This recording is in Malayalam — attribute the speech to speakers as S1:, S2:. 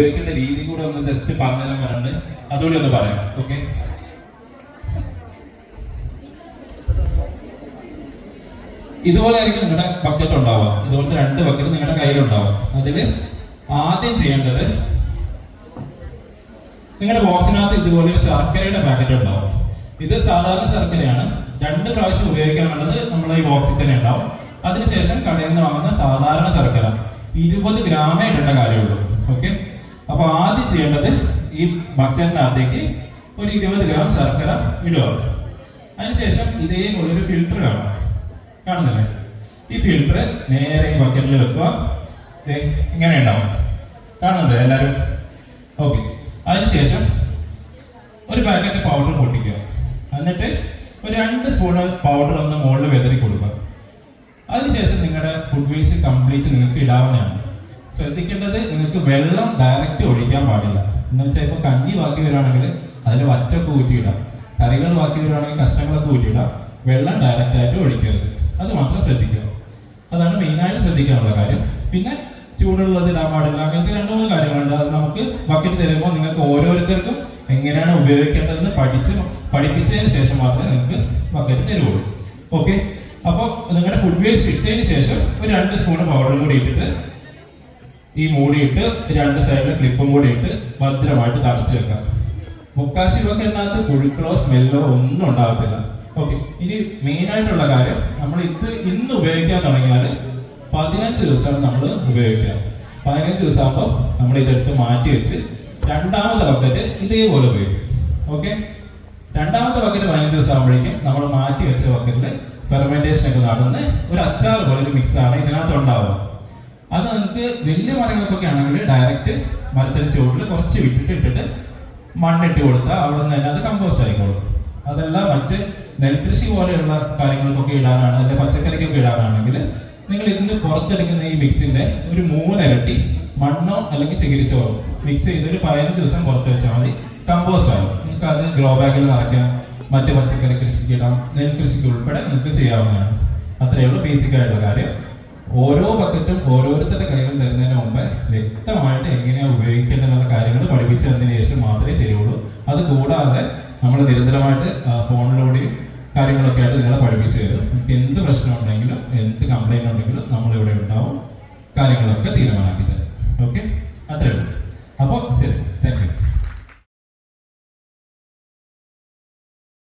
S1: ഉപയോഗിക്കേണ്ട രീതി കൂടെ ഒന്ന് ജസ്റ്റ് പറഞ്ഞുതരാൻ പറഞ്ഞിട്ട് അതുകൂടി ഒന്ന് പറയാം. ഓക്കെ ഇതുപോലെ ആയിരിക്കും നിങ്ങളുടെ ബക്കറ്റ് ഉണ്ടാവുക. ഇതുപോലത്തെ രണ്ട് ബക്കറ്റ് നിങ്ങളുടെ കയ്യിലുണ്ടാവും. അതിൽ ആദ്യം ചെയ്യേണ്ടത് നിങ്ങളുടെ ബോക്സിനകത്ത് ഇതുപോലെ ഒരു ശർക്കരയുടെ പാക്കറ്റ് ഉണ്ടാവും. ഇത് സാധാരണ ശർക്കരയാണ്. രണ്ട് പ്രാവശ്യം ഉപയോഗിക്കാനുള്ളത് നമ്മളെ ഈ ബോക്സിൽ തന്നെ ഉണ്ടാവും. അതിനുശേഷം കടയിൽ നിന്ന് വാങ്ങുന്ന സാധാരണ ശർക്കര. ഇരുപത് ഗ്രാമേ ഇടേണ്ട കാര്യമുള്ളൂ. ഓക്കെ അപ്പൊ ആദ്യം ചെയ്യേണ്ടത് ഈ ബക്കറ്റിനകത്തേക്ക് ഒരു ഇരുപത് ഗ്രാം ശർക്കര ഇടുക. അതിനുശേഷം ഇതേപോലെ ഒരു ഫിൽട്ടർ കാണാം. കാണുന്നില്ലേ? ഈ ഫിൽട്ടർ നേരെ ഈ ബക്കറ്റിൽ വെക്കുക. ഇങ്ങനെ ഉണ്ടാവും. കാണുന്നുണ്ട് എല്ലാവരും? ഓക്കെ. അതിനുശേഷം ഒരു പാക്കറ്റ് പൗഡർ പൊട്ടിക്കുക. എന്നിട്ട് ഒരു രണ്ട് സ്പൂണ് പൗഡർ ഒന്ന് മുകളിൽ വെതറി കൊടുക്കുക. അതിനുശേഷം നിങ്ങളുടെ ഫുഡ് വേസ്റ്റ് കംപ്ലീറ്റ് നിങ്ങൾക്ക് ഇടാവുന്നതാണ്. ശ്രദ്ധിക്കേണ്ടത് നിങ്ങൾക്ക് വെള്ളം ഡയറക്റ്റ് ഒഴിക്കാൻ പാടില്ല. എന്ന് വെച്ചാൽ ഇപ്പോൾ കഞ്ഞി ബാക്കി വരികയാണെങ്കിൽ അതിൽ വറ്റൊക്കെ ഊറ്റിയിടാം. കറികൾ ബാക്കി വരികയാണെങ്കിൽ കഷ്ണങ്ങളൊക്കെ ഊറ്റിയിടാം. വെള്ളം ഡയറക്റ്റ് ആയിട്ട് ഒഴിക്കരുത്. അത് മാത്രം ശ്രദ്ധിക്കുക. അതാണ് മെയിനായിട്ട് ശ്രദ്ധിക്കാനുള്ള കാര്യം. പിന്നെ ചൂടുള്ളത് ഇടാൻ പാടില്ല. അങ്ങനത്തെ രണ്ട് മൂന്ന് കാര്യങ്ങളുണ്ട്. അത് നമുക്ക് ബക്കറ്റ് തരുമ്പോൾ നിങ്ങൾക്ക് ഓരോരുത്തർക്കും എങ്ങനെയാണ് ഉപയോഗിക്കേണ്ടതെന്ന് പഠിച്ച് പഠിപ്പിച്ചതിന് ശേഷം മാത്രമേ നിങ്ങൾക്ക് ബക്കറ്റ് തരുള്ളൂ ഓക്കെ അപ്പോൾ നിങ്ങളുടെ ഫുഡ് വേസ്റ്റ് ഇട്ടതിന് ശേഷം ഒരു രണ്ട് സ്പൂൺ പൗഡറും കൂടി ഇട്ടിട്ട് ഈ മൂടിയിട്ട് രണ്ട് സൈഡിൽ ക്ലിപ്പും കൂടി ഇട്ട് ഭദ്രമായിട്ട് തടച്ചു വെക്കാം മുക്കാശി എന്നകത്ത് പുഴുക്കളോ സ്മെല്ലോ ഒന്നും ഉണ്ടാകത്തില്ല. ഓക്കെ ഇനി മെയിൻ ആയിട്ടുള്ള കാര്യം നമ്മൾ ഇത് ഇന്ന് ഉപയോഗിക്കാൻ തുടങ്ങിയാൽ പതിനഞ്ച് ദിവസമാണ് നമ്മൾ ഉപയോഗിക്കുക. പതിനഞ്ച് ദിവസം ആകുമ്പോൾ നമ്മൾ ഇതെടുത്ത് മാറ്റി വെച്ച് രണ്ടാമത്തെ ബക്കറ്റ് ഇതേപോലെ ഉപയോഗിക്കും. ഓക്കെ രണ്ടാമത്തെ ബക്കറ്റ് പതിനഞ്ച് ദിവസം ആകുമ്പോഴേക്കും നമ്മൾ മാറ്റി വെച്ച ബക്കറ്റിൽ ഫെർമെന്റേഷൻ ഒക്കെ നടന്ന് ഒരു അച്ചാർ പോലെ ഒരു മിക്സ് ആണ് ഇതിനകത്ത് ഉണ്ടാവുക. അത് നിങ്ങൾക്ക് വലിയ മരങ്ങൾക്കൊക്കെ ആണെങ്കിൽ ഡയറക്റ്റ് മരത്തിന് ചുവട്ടിൽ കുറച്ച് വിട്ടിട്ട് ഇട്ടിട്ട് മണ്ണിട്ട് കൊടുത്താൽ അവിടെ നിന്ന് തന്നെ അത് കമ്പോസ്റ്റ് ആയിക്കോളും അതല്ല മറ്റ് നെൽകൃഷി പോലെയുള്ള കാര്യങ്ങൾക്കൊക്കെ ഇടാനാണ് അല്ലെ പച്ചക്കറിക്കൊക്കെ ഇടാനാണെങ്കിൽ നിങ്ങൾ ഇന്ന് പുറത്തെടുക്കുന്ന ഈ മിക്സിന്റെ ഒരു മൂന്നിരട്ടി മണ്ണോ അല്ലെങ്കിൽ ചകിരിച്ചോറോ മിക്സ് ചെയ്ത് ഒരു പതിനഞ്ച് ദിവസം പുറത്ത് വെച്ചാൽ മതി. കമ്പോസ്റ്റ് ആവും. നിങ്ങൾക്ക് അത് ഗ്രോ ബാഗിൽ നിറയ്ക്കാം. മറ്റ് പച്ചക്കറി കൃഷിക്ക് ഇടാം. നെൽകൃഷിക്ക് ഉൾപ്പെടെ നിങ്ങൾക്ക് ചെയ്യാവുന്നതാണ്. അത്രയേ ഉള്ളൂ ബേസിക് ആയിട്ടുള്ള കാര്യം. ഓരോ ബക്കറ്റും ഓരോരുത്തരുടെ കയ്യിലും തരുന്നതിന് മുമ്പ് വ്യക്തമായിട്ട് എങ്ങനെയാണ് ഉപയോഗിക്കേണ്ടത് എന്നുള്ള കാര്യങ്ങൾ പഠിപ്പിച്ചു തന്നതിന് ശേഷം മാത്രമേ തരുള്ളൂ. അത് കൂടാതെ നമ്മൾ നിരന്തരമായിട്ട് ഫോണിലൂടെയും കാര്യങ്ങളൊക്കെ ആയിട്ട് നിങ്ങളെ പഠിപ്പിച്ചു തരും. എന്ത് പ്രശ്നം ഉണ്ടെങ്കിലും എന്ത് കംപ്ലൈന്റ് ഉണ്ടെങ്കിലും നമ്മളിവിടെ ഉണ്ടാവും. കാര്യങ്ങളൊക്കെ തീരുമാനമാക്കി തരും. ഓക്കെ അത്രേ ഉള്ളൂ. അപ്പോൾ ശരി. താങ്ക്